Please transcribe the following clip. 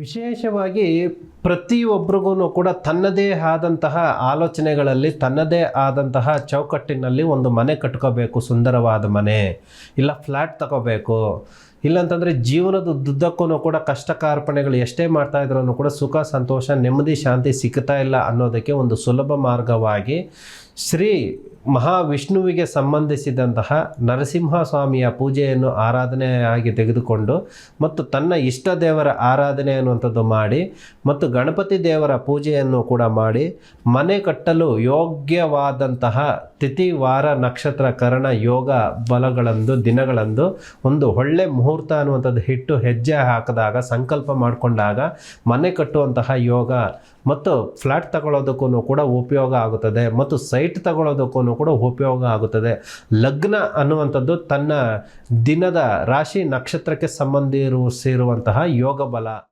ವಿಶೇಷವಾಗಿ ಪ್ರತಿಯೊಬ್ಬರಿಗೂ ಕೂಡ ತನ್ನದೇ ಆದಂತಹ ಆಲೋಚನೆಗಳಲ್ಲಿ, ತನ್ನದೇ ಆದಂತಹ ಚೌಕಟ್ಟಿನಲ್ಲಿ ಒಂದು ಮನೆ ಕಟ್ಕೋಬೇಕು, ಸುಂದರವಾದ ಮನೆ, ಇಲ್ಲ ಫ್ಲ್ಯಾಟ್ ತಗೋಬೇಕು, ಇಲ್ಲಂತಂದರೆ ಜೀವನದ ದುದ್ದಕ್ಕೂ ಕೂಡ ಕಷ್ಟ ಕಾರ್ಪಣೆಗಳು ಎಷ್ಟೇ ಮಾಡ್ತಾ ಇದ್ರೂ ಕೂಡ ಸುಖ, ಸಂತೋಷ, ನೆಮ್ಮದಿ, ಶಾಂತಿ ಸಿಗ್ತಾ ಇಲ್ಲ ಅನ್ನೋದಕ್ಕೆ ಒಂದು ಸುಲಭ ಮಾರ್ಗವಾಗಿ ಶ್ರೀ ಮಹಾವಿಷ್ಣುವಿಗೆ ಸಂಬಂಧಿಸಿದಂತಹ ನರಸಿಂಹ ಸ್ವಾಮಿಯ ಪೂಜೆಯನ್ನು ಆರಾಧನೆಯಾಗಿ ತೆಗೆದುಕೊಂಡು ಮತ್ತು ತನ್ನ ಇಷ್ಟ ದೇವರ ಆರಾಧನೆ ಅನ್ನುವಂಥದ್ದು ಮಾಡಿ ಮತ್ತು ಗಣಪತಿ ದೇವರ ಪೂಜೆಯನ್ನು ಕೂಡ ಮಾಡಿ ಮನೆ ಕಟ್ಟಲು ಯೋಗ್ಯವಾದಂತಹ ತಿಥಿ ವಾರ ನಕ್ಷತ್ರ ಕರಣ ಯೋಗ ಬಲಗಳಂದು ದಿನಗಳಂದು ಒಂದು ಒಳ್ಳೆ ಮುಹೂರ್ತ ಅನ್ನುವಂಥದ್ದು ಹಿಟ್ಟು ಹೆಜ್ಜೆ ಹಾಕಿದಾಗ, ಸಂಕಲ್ಪ ಮಾಡಿಕೊಂಡಾಗ, ಮನೆ ಕಟ್ಟುವಂತಹ ಯೋಗ ಮತ್ತು ಫ್ಲ್ಯಾಟ್ ತಗೊಳ್ಳೋದಕ್ಕೂ ಕೂಡ ಉಪಯೋಗ ಆಗುತ್ತದೆ ಮತ್ತು ಸೈಟ್ ತಗೊಳ್ಳೋದಕ್ಕೂ ಕೂಡ ಉಪಯೋಗ ಆಗುತ್ತದೆ. ಲಗ್ನ ಅನ್ನುವಂಥದ್ದು ತನ್ನ ದಿನದ ರಾಶಿ ನಕ್ಷತ್ರಕ್ಕೆ ಸಂಬಂಧಿಸಿರುವಂತಹ ಯೋಗ ಬಲ.